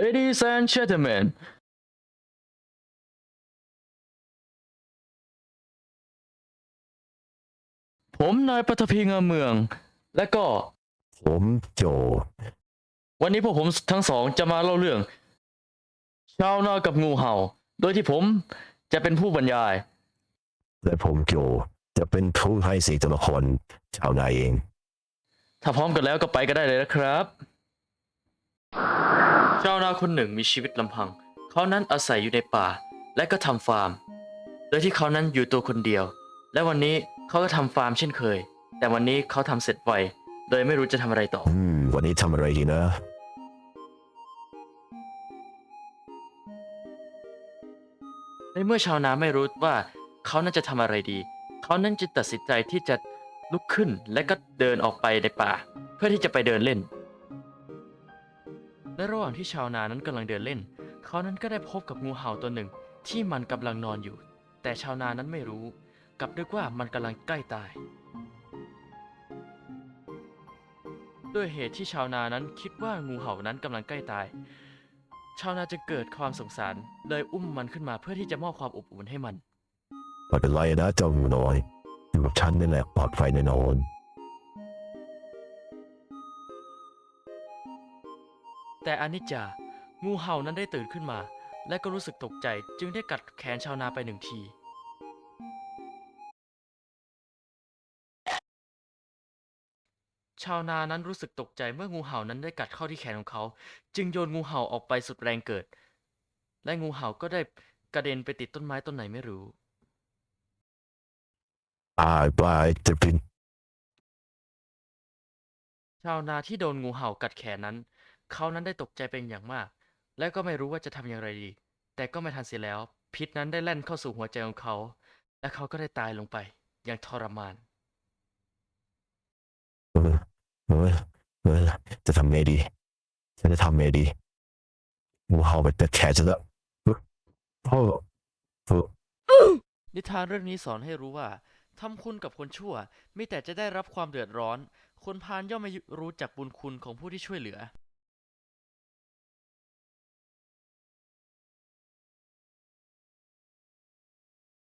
Ladies and gentlemen ผม นายปัทภีงามเมือง และก็ ผมโจ วันนี้พวกผมทั้งสองจะมาเล่าเรื่อง ชาวนากับงูเห่า โดยที่ผมจะเป็นผู้บรรยาย และผมโจจะเป็นผู้ให้สี่ตัวละครชาวนายเอง ถ้าพร้อมกันแล้วก็ไปก็ได้เลยนะครับ ชาวนาคนหนึ่งมีชีวิตลำพัง เขานั้นอาศัยอยู่ในป่า และก็ทำฟาร์ม โดยที่เขานั้นอยู่ตัวคนเดียว และวันนี้เขาก็ทำฟาร์มเช่นเคย แต่วันนี้เขาทำเสร็จไวโดยไม่รู้จะทำอะไรต่อ อืม วันนี้ทำอะไรดีนะ ในเมื่อชาวนาไม่รู้ว่าเขานั้นจะทำอะไรดี เขานั้นจึงตัดสินใจที่จะลุกขึ้นและก็เดินออกไปในป่า เพื่อที่จะไปเดินเล่น และระหว่างที่ชาวนานั้นกำลังเดินเล่น เขานั้นก็ได้พบกับงูเห่าตัวหนึ่งที่มันกำลังนอนอยู่ แต่ชาวนานั้นไม่รู้กลับนึกว่ามันกำลังใกล้ตาย ด้วยเหตุที่ชาวนานั้นคิดว่างูเห่านั้นกำลังใกล้ตาย ชาวนาจึงเกิดความสงสารเลยอุ้มมันขึ้นมาเพื่อที่จะมอบความอบอุ่นให้มันไม่เป็นไรนะเจ้าหนูน้อยอยู่กับฉันนี่แหละปลอดภัยแน่นอน แต่อนิจจา งูเห่านั้นได้ตื่นขึ้นมา และก็รู้สึกตกใจจึงได้กัดแขนชาวนาไปหนึ่งที ชาวนานั้นรู้สึกตกใจเมื่องูเห่านั้นได้กัดเข้าที่แขนของเขา จึงโยนงูเห่าออกไปสุดแรงเกิด และงูเห่าก็ได้กระเด็นไปติดต้นไม้ต้นไหนไม่รู้บายบายจะเป็นชาวนาที่โดนงูเห่ากัดแขนนั้น เขานั้นได้ตกใจเป็นอย่างมาก และก็ไม่รู้ว่าจะทำอย่างไรดี แต่ก็ไม่ทันเสียแล้ว พิษนั้นได้แล่นเข้าสู่หัวใจของเขา และเขาก็ได้ตายลงไปอย่างทรมานเออเออเออจะทำไงดีฉันจะทำไงดีงูเห่าไปแต่แขนฉันล้วเอพ่อนิทานเรื่องนี้สอนให้รู้ว่าทำคุณกับคนชั่วมีแต่จะได้รับความเดือดร้อน คนพาลย่อมไม่รู้จักบุญคุณของผู้ที่ช่วยเหลือ